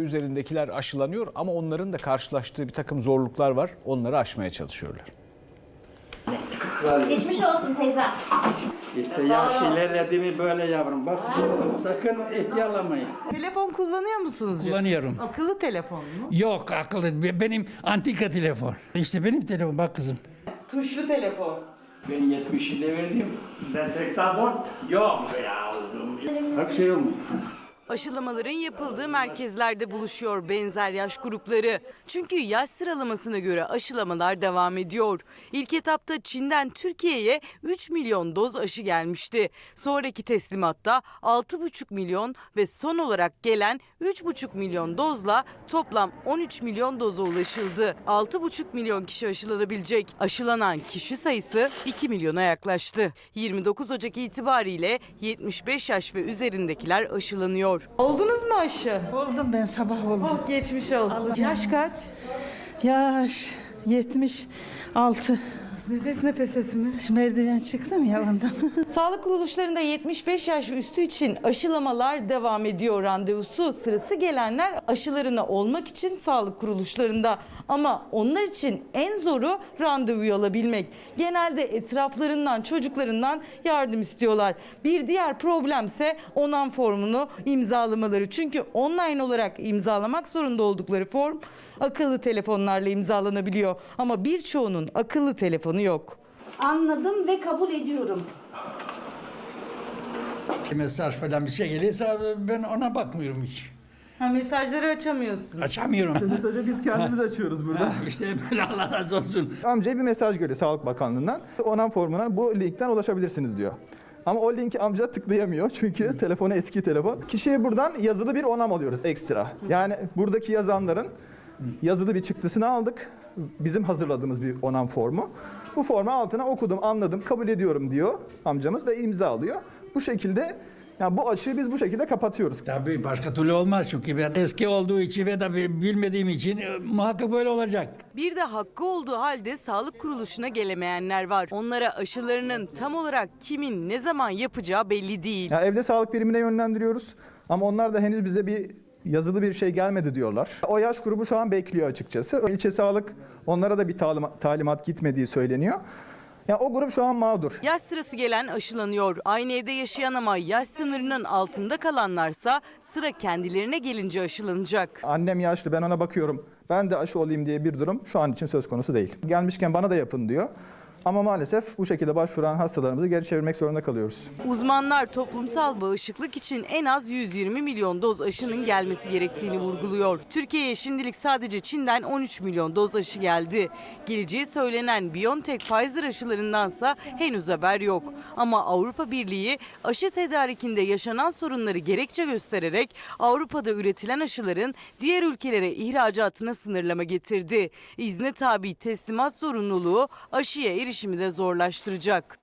Üzerindekiler aşılanıyor ama onların da karşılaştığı bir takım zorluklar var. Onları aşmaya çalışıyorlar. Geçmiş olsun teyze. İşte yaş ilerledi mi böyle yavrum bak sakın ihtiyarlamayın. Telefon kullanıyor musunuz? Kullanıyorum. Akıllı telefon mu? Yok akıllı. Be- Benim antika telefon. İşte benim telefon bak kızım. Tuşlu telefon. Ben 70 ile verdim. Ben 84. Yok ya. Bak şey olmuş. Aşılamaların yapıldığı merkezlerde buluşuyor benzer yaş grupları. Çünkü yaş sıralamasına göre aşılamalar devam ediyor. İlk etapta Çin'den Türkiye'ye 3 milyon doz aşı gelmişti. Sonraki teslimatta 6,5 milyon ve son olarak gelen 3,5 milyon dozla toplam 13 milyon doza ulaşıldı. 6,5 milyon kişi aşılanabilecek. Aşılanan kişi sayısı 2 milyona yaklaştı. 29 Ocak itibariyle 75 yaş ve üzerindekiler aşılanıyor. Oldunuz mu aşı? Oldum ben sabah oldum. Oh, geçmiş olsun. Yaş kaç? Yaş 76. Nefes nefesesiniz. Şu merdiven çıktım ya ondan. Sağlık kuruluşlarında 75 yaş üstü için aşılamalar devam ediyor. Randevusu sırası gelenler aşılarına olmak için sağlık kuruluşlarında. Ama onlar için en zoru randevuyu alabilmek. Genelde etraflarından, çocuklarından yardım istiyorlar. Bir diğer problemse onan formunu imzalamaları. Çünkü online olarak imzalamak zorunda oldukları form akıllı telefonlarla imzalanabiliyor. Ama birçoğunun akıllı telefonu yok. Anladım ve kabul ediyorum. Mesaj falan bir şey gelirse ben ona bakmıyorum hiç. Ha, mesajları açamıyorsun. Açamıyorum. Mesajı biz kendimiz açıyoruz burada. işte böyle Allah razı olsun. Amcaya bir mesaj geliyor Sağlık Bakanlığı'ndan. Onan formuna bu linkten ulaşabilirsiniz diyor. Ama o linki amca tıklayamıyor çünkü telefonu eski telefon. Kişiye buradan yazılı bir onam alıyoruz ekstra. Yani buradaki yazanların yazılı bir çıktısını aldık. Bizim hazırladığımız bir onam formu. Bu formu altına okudum, anladım, kabul ediyorum diyor amcamız ve imza alıyor. Bu şekilde yani bu açığı biz bu şekilde kapatıyoruz. Tabii başka türlü olmaz çünkü ben eski olduğu için ve de bilmediğim için e, muhakkak böyle olacak. Bir de hakkı olduğu halde sağlık kuruluşuna gelemeyenler var. Onlara aşılarının tam olarak kimin ne zaman yapacağı belli değil. Ya evde sağlık birimine yönlendiriyoruz ama onlar da henüz bize bir yazılı bir şey gelmedi diyorlar. O yaş grubu şu an bekliyor açıkçası. İlçe sağlık onlara da bir talimat, gitmediği söyleniyor. Ya o grup şu an mağdur. Yaş sırası gelen aşılanıyor. Aynı evde yaşayan ama yaş sınırının altında kalanlarsa sıra kendilerine gelince aşılanacak. Annem yaşlı ben ona bakıyorum. Ben de aşı olayım diye bir durum şu an için söz konusu değil. Gelmişken bana da yapın diyor. Ama maalesef bu şekilde başvuran hastalarımızı geri çevirmek zorunda kalıyoruz. Uzmanlar toplumsal bağışıklık için en az 120 milyon doz aşının gelmesi gerektiğini vurguluyor. Türkiye'ye şimdilik sadece Çin'den 13 milyon doz aşı geldi. Geleceği söylenen BioNTech Pfizer aşılarındansa henüz haber yok. Ama Avrupa Birliği aşı tedarikinde yaşanan sorunları gerekçe göstererek Avrupa'da üretilen aşıların diğer ülkelere ihracatına sınırlama getirdi. İzne tabi teslimat zorunluluğu aşıya erişimi de zorlaştıracak.